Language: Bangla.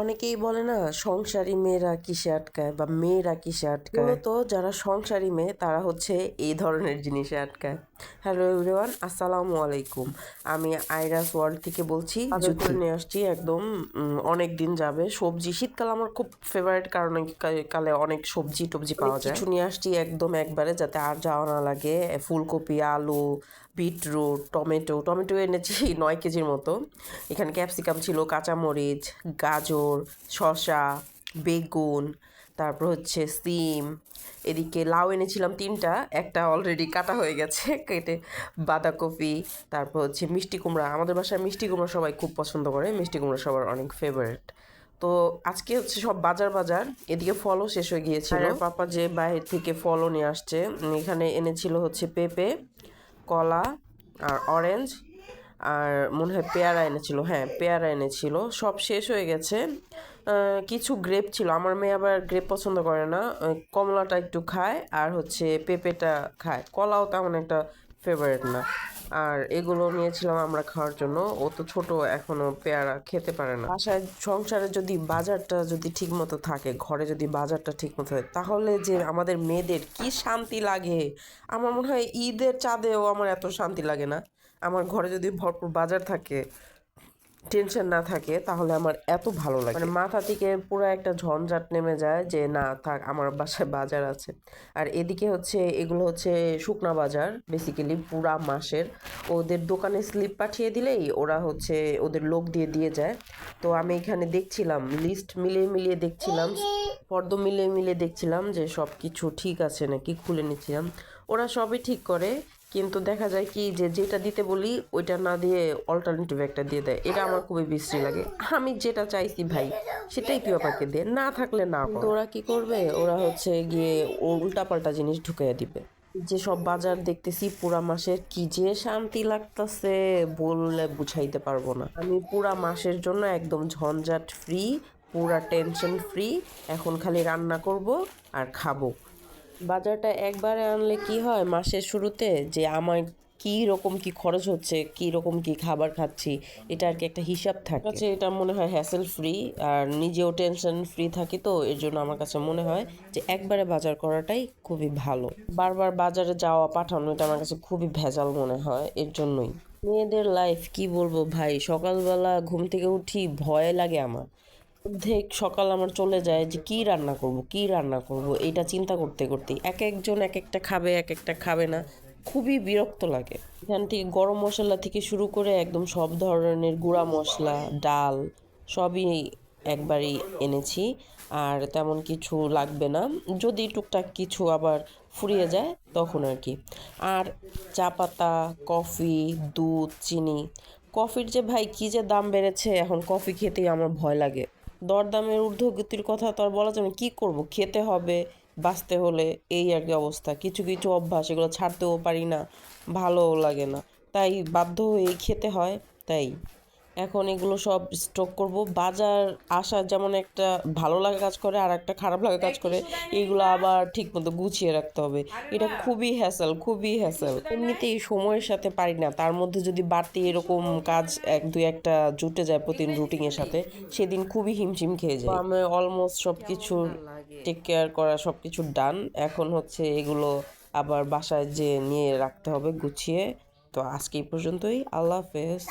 অনেকেই বলে না সংসারী মেয়েরা কিসে আটকায় বা মেয়েরা কিসে আটকায়? মূলত যারা সংসারী মেয়ে তারা হচ্ছে এই ধরনের জিনিসে আটকায়। হ্যালো এভরিওয়ান আসসালামু আলাইকুম। আমি আইরাস ওয়ার্ল্ড থেকে বলছি। করে নিয়ে আসছি একদম অনেক দিন যাবে। সবজি শীতকাল আমার খুব ফেভারিট কারণ কালে অনেক সবজি টবজি পাওয়া যায়। কিছু নিয়ে আসছি একদম একবারে যাতে আর যাওয়া না লাগে। ফুলকপি আলু বিটরুট টমেটো। টমেটো এনেছি নয় কেজির মতো। এখানে ক্যাপসিকাম ছিল কাঁচামরিচ গাজর শসা, বেগুন, তারপর হচ্ছে সিম, এদিকে লাউ এনেছিলাম তিনটা, একটা অলরেডি কাটা হয়ে গেছে, কেটে বাঁধাকপি, তারপর হচ্ছে মিষ্টি কুমড়া। আমাদের বাসায় মিষ্টি কুমড়া সবাই খুব পছন্দ করে, মিষ্টি কুমড়া সবার অনেক ফেভারিট তো আজকে হচ্ছে সব বাজার বাজার, এদিকে ফলও শেষ হয়ে গিয়েছিল। পাপা যে বাইরে থেকে ফলও নিয়ে আসছে, এখানে এনেছিল হচ্ছে পেঁপে, কলা আর অরেঞ্জ আর মনে হয় পেয়ারা এনেছিল হ্যাঁ পেয়ারা এনেছিল। সব শেষ হয়ে গেছে। কিছু গ্রেপ ছিল। আমার মেয়ে আবার গ্রেপ পছন্দ করে না। কমলাটা একটু খায় আর হচ্ছে পেঁপেটা খায়। কলাও তেমন একটা ফেভারিট না। আর এগুলো নিয়েছিলাম আমরা খাওয়ার জন্য। ও তো ছোট, এখনও পেয়ারা খেতে পারে না। বাসায় সংসারে যদি বাজারটা যদি ঠিক মতো থাকে, ঘরে যদি বাজারটা ঠিক মতো হয়, তাহলে যে আমাদের মেয়েদের কি শান্তি লাগে? আমার মনে হয় ঈদের চাঁদেও আমার এত শান্তি লাগে না। আমার ঘরে যদি ভরপুর বাজার থাকে টেনশন না থাকে, তাহলে আমার এত ভালো লাগে। মানে মাথা থেকে পুরো একটা ঝঞ্ঝাট নেমে যায় যে, না, থাক, আমার বাসায় বাজার আছে। আর এদিকে হচ্ছে, এগুলো হচ্ছে শুকনা বাজার বেসিক্যালি পুরা মাসের। ওদের দোকানে স্লিপ পাঠিয়ে দিলেই ওরা হচ্ছে ওদের লোক দিয়ে দিয়ে যায়। তো আমি এখানে দেখছিলাম লিস্ট মিলিয়ে মিলিয়ে দেখছিলাম, পর্দ মিলিয়ে মিলিয়ে দেখছিলাম যে সব কিছু ঠিক আছে নাকি খুলে নিচ্ছিলাম। ওরা সবই ঠিক করে, কিন্তু দেখা যায় কি যে যেটা দিতে বলি, ওইটা না দিয়ে অল্টারনেটিভ একটা দিয়ে দেয়। এটা আমার খুবই বিশ্রী লাগে। আমি যেটা চাইছি ভাই, সেটাই তুই আমাকে দে। না থাকলে না ওরা কি করবে? ওরা হচ্ছে গিয়ে উল্টাপাল্টা জিনিস ঢুকাইয়া দিবে। যে সব বাজার দেখতেছি, পুরা মাসের কি যে শান্তি লাগতাছে, বললে বুঝাইতে পারব না। আমি পুরা মাসের জন্য একদম ঝঞ্ঝাট ফ্রি পুরা টেনশন ফ্রি এখন খালি রান্না করব আর খাব। বাজারটা একবারে আনলে কি হয়? মাসের শুরুতে যে আমার কি রকম কি খরচ হচ্ছে কি রকম কি খাবার খাচ্ছি এটা আর কি একটা হিসাব থাকে। কাছে এটা মনে হয় হ্যাসেল ফ্রি আর নিজেও টেনশন ফ্রি থাকি তো এর জন্য আমার কাছে মনে হয় যে একবারে বাজার করাটাই খুবই ভালো। বারবার বাজারে যাওয়া পাঠানো এটা আমার কাছে খুবই ভেজাল মনে হয় এর জন্যই। মেয়েদের লাইফ কি বলব ভাই? সকালবেলা ঘুম থেকে উঠি ভয় লাগে আমার। অর্ধেক সকাল আমার চলে যায় যে কি রান্না করব, কি রান্না করব, এটা চিন্তা করতে করতে এক একজন এক একটা খাবে, এক একটা খাবে না। খুবই বিরক্ত লাগে। এখান থেকে গরম মশলা থেকে শুরু করে একদম সব ধরনের গুঁড়া মশলা, ডাল সবই একবারই এনেছি। আর তেমন কিছু লাগবে না। যদি টুকটাক কিছু আবার ফুরিয়ে যায় তখন আর কি। আর চা পাতা, কফি, দুধ, চিনি, কফির যে ভাই কি যে দাম বেড়েছে, এখন কফি খেতেই আমার ভয় লাগে। দরদামের ঊর্ধ্বগতির কথা তো আর বলা যাবে কী করব? খেতে হবে, বাঁচতে হলে এই আর কি অবস্থা। কিছু কিছু অভ্যাস এগুলো ছাড়তেও পারি না, ভালোও লাগে না। তাই বাধ্য হয়ে খেতে হয়, তাই। এখন এগুলো সব স্টক করব। বাজার আসা যেমন একটা ভালো লাগা কাজ করে, আর একটা খারাপ লাগা কাজ করে এইগুলো আবার ঠিক মতো গুছিয়ে রাখতে হবে। এটা খুবই হ্যাসেল খুবই হ্যাসেল এমনিতেই সময়ের সাথে পারি না। তার মধ্যে যদি বাড়তি এরকম কাজ এক, দুই, একটা জুটে যায় প্রতিদিন রুটিনের সাথে, সেদিন খুবই হিমশিম খেয়ে যায়। আমি অলমোস্ট সব কিছু টেক কেয়ার করা সব কিছু ডান এখন হচ্ছে এগুলো আবার বাসায় যে নিয়ে রাখতে হবে, গুছিয়ে। তো আজকে এই পর্যন্তই। আল্লাহ হাফেজ।